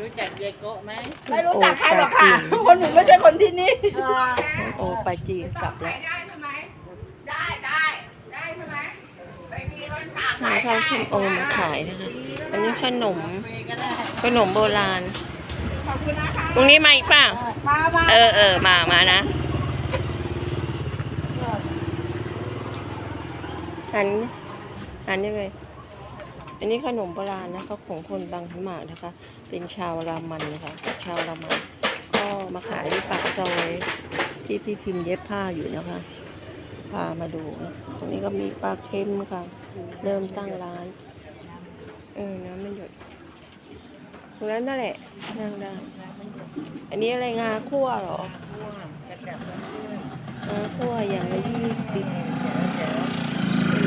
รู้จักเยโกะไหมไม่รู้จักใครหรอกค่ะ คนหนูไม่ใช่คนที่นี่ โอไปจีนกลับแล้วได้ใช่ไหมได้ได้ได้ใช่ไหมไปมีรถฝากหาทางส้มโอมาขายนะคะ อันนี้ขนมเมย์ก็ได้ขนมโบราณ ขอบคุณนะคะตรงนี้มาอีกเปล่ามามาเออเออมามานะอันอันนี้เลย อันนี้ขนมโบราณนะคะของคนบางขมานะคะ เป็นชาวรามันนะคะชาวรามันก็มาขายที่ปากซอยที่พี่พิมพ์เย็บผ้าอยู่นะคะพามาดูนะตรงนี้ก็มีปลาเค็มค่ะ เริ่มตั้งร้าน เออน้ำไม่หยดตรงนั้นนั่นแหละนั่งได้อันนี้อะไรงาคั่วเหรอ งาคั่วอย่างละยี่สิบ เดี๋ยว ใช่ไ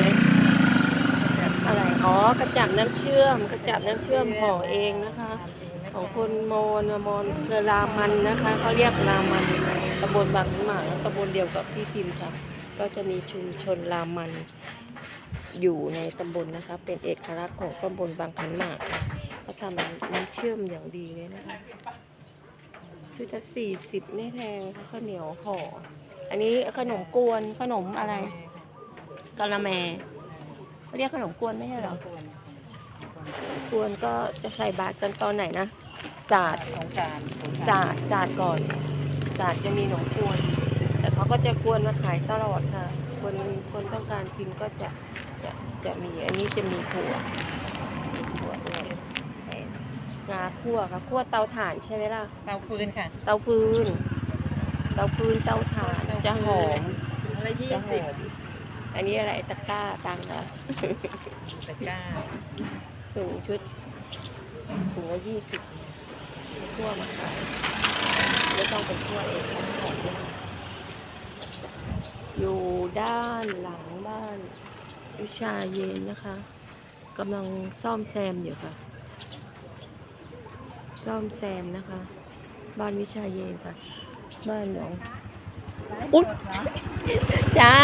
หม อ๋อกระจับน้ำเชื่อม กระจับน้ำเชื่อมห่อเองนะคะ ของคนมอญมอญคือรามันนะคะเขาเรียกรามันตำบลบางขหมากตำบลเดียวกับที่พิมพ์ค่ะ ก็จะมีชุมชนรามันอยู่ในตำบลนะคะ เป็นเอกลักษณ์ของตำบลบางขันหมากเขาทำน้ำเชื่อมอย่างดีเลยนะคะชุดละสี่สิบไม่แพงค่ะข้าวเหนียวห่ออันนี้ขนมกวนขนมอะไรกะละแม เขาเรียกขนมกวนไม่ใช่เหรอกวนก็จะใส่บาตรกันตอนไหนนะศาสตร์สงกรารศาสตร์ศาสตร์ก่อนศาสตร์จะมีขนมกวน แต่เขาก็จะกวนมาขายตลอดค่ะ คนคนต้องการกินก็จะจะจะมีอันนี้จะมีถั่วถั่วด้วยงาคั่วค่ะคั่วเตาถ่านใช่ไหมล่ะ เตาฟืนค่ะเตาฟืน เตาฟืนเตาถ่านจะหอมถุงละยี่จะหสิบ อม อันนี้อะไรตะกร้าตังค์เหรอตะกร้าถุงชุดถุงละยี่สิบทั่วมาขายไม่ต้องเป็นทั่วเองทั้งหมดเลยอยู่ด้านหลังบ้านวิชาเย็นนะคะกำลังซ่อมแซมอยู่ค่ะ ซ่อมแซมนะคะ บ้านวิชาเย็นค่ะ บ้านหนองอุ๊ยจ้า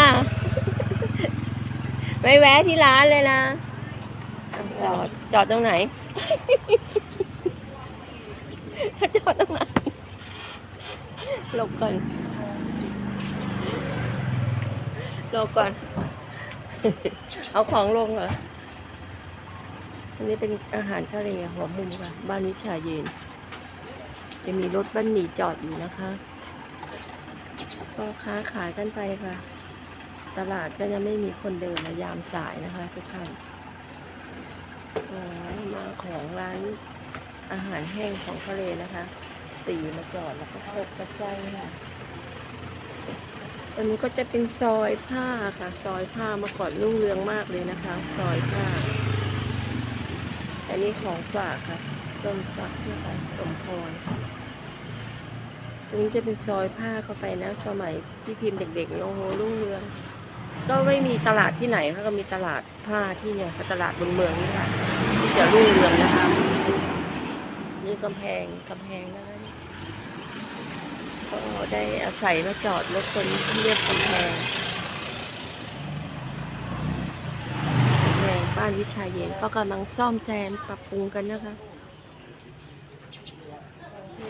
ไม่แวะที่ร้านเลยนะจอดจอดตรงไหน จอดตรงไหนหลบก่อนหลบก่อน เอาของลงเหรออันนี้เป็นอาหารทะเลหัวมุมค่ะ บ้านวิชาเย็น จะมีรถบ้านหมี่จอดอยู่นะคะ ก็ค้าขายกันไปค่ะ ตลาดก็ยังไม่มีคนเดินนะยามสายนะคะทุกท่านมาของร้านอาหารแห้งของทะเลนะคะ ตีมาจอดแล้วก็พบกระใจค่ะอันนี้ก็จะเป็นซอยผ้าค่ะ ซอยผ้ามาก่อนรุ่งเรืองมากเลยนะคะ ซอยผ้า อันนี้ของฝากค่ะต้นสักนะคะสมพรตรงนี้จะเป็นซอยผ้าเข้าไปนะ สมัยที่พิมพ์เด็กๆโอ้โหรุ่งเรือง ก็ไม่มีตลาดที่ไหนค่ะก็มีตลาดผ้าที่เนี่ยตลาดบนเมืองนี่ค่ะที่จะรุ่งเรืองนะคะนี่กำแพงกำแพงนะคะนี่ก็ได้อาศัยมาจอดรถคนที่เรียกกำแพงกำแพงบ้านวิชาเย็นก็กำลังซ่อมแซมปรับปรุงกันนะคะ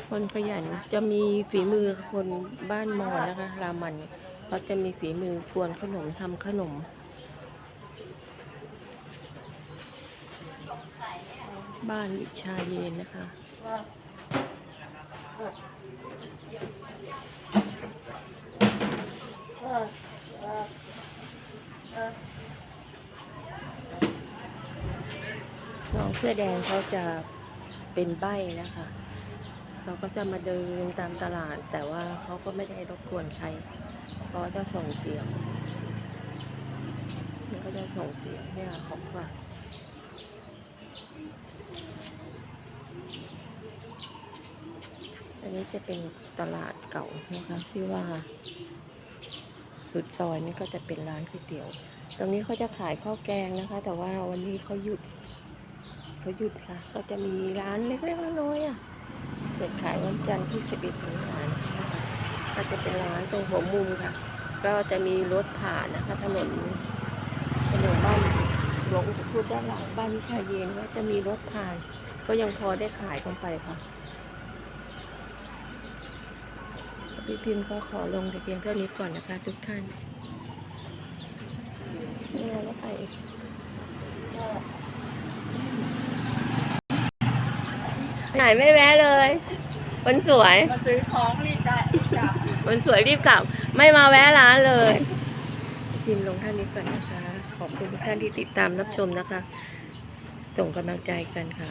คนขยันจะมีฝีมือคนบ้านมอญนะคะ รามัน เขาจะมีฝีมือกวนขนมทำขนม บ้านวิชาเย็นนะคะน้องเสื้อแดงเขาจะเป็นใบ้นะคะ เราก็จะมาเดินตามตลาด แต่ว่าเขาก็ไม่ได้รบกวนใคร เขาจะส่งเสียงเขาก็จะส่งเสียงให้หาของฝากอันนี้จะเป็นตลาดเก่านะคะที่ว่า สุดซอยนี่ก็จะเป็นร้านก๋วยเตี๋ยว ตรงนี้เขาจะขายข้าวแกงนะคะ แต่ว่าวันนี้เขาหยุดเขาหยุดค่ะ ก็จะมีร้านเล็กๆน้อยๆอะเปิดขายวันจันทร์ที่11สิงหาคมนะคะ ก็จะเป็นร้านตรงหัวมุมค่ะ ก็จะมีรถผ่านนะคะ ถนนถนนบ้านหลวงอุปทูตด้านหลังบ้านวิชาเย็นก็จะมีรถผ่าน ก็ยังพอได้ขายกันไปค่ะพี่พิมพ์ก็ขอลงแต่เพียงเท่านี้ก่อนนะคะ ทุกท่านนี่ไงแล้วไปไหนไม่แวะเลยคนสวย มาซื้อของรีบได้ คนสวยรีบกลับ ไม่มาแวะร้านเลยพิมพ์ลงท่านนี้ก่อนนะคะ ขอบคุณทุกท่านที่ติดตามรับชมนะคะ ส่งกำลังใจกันค่ะ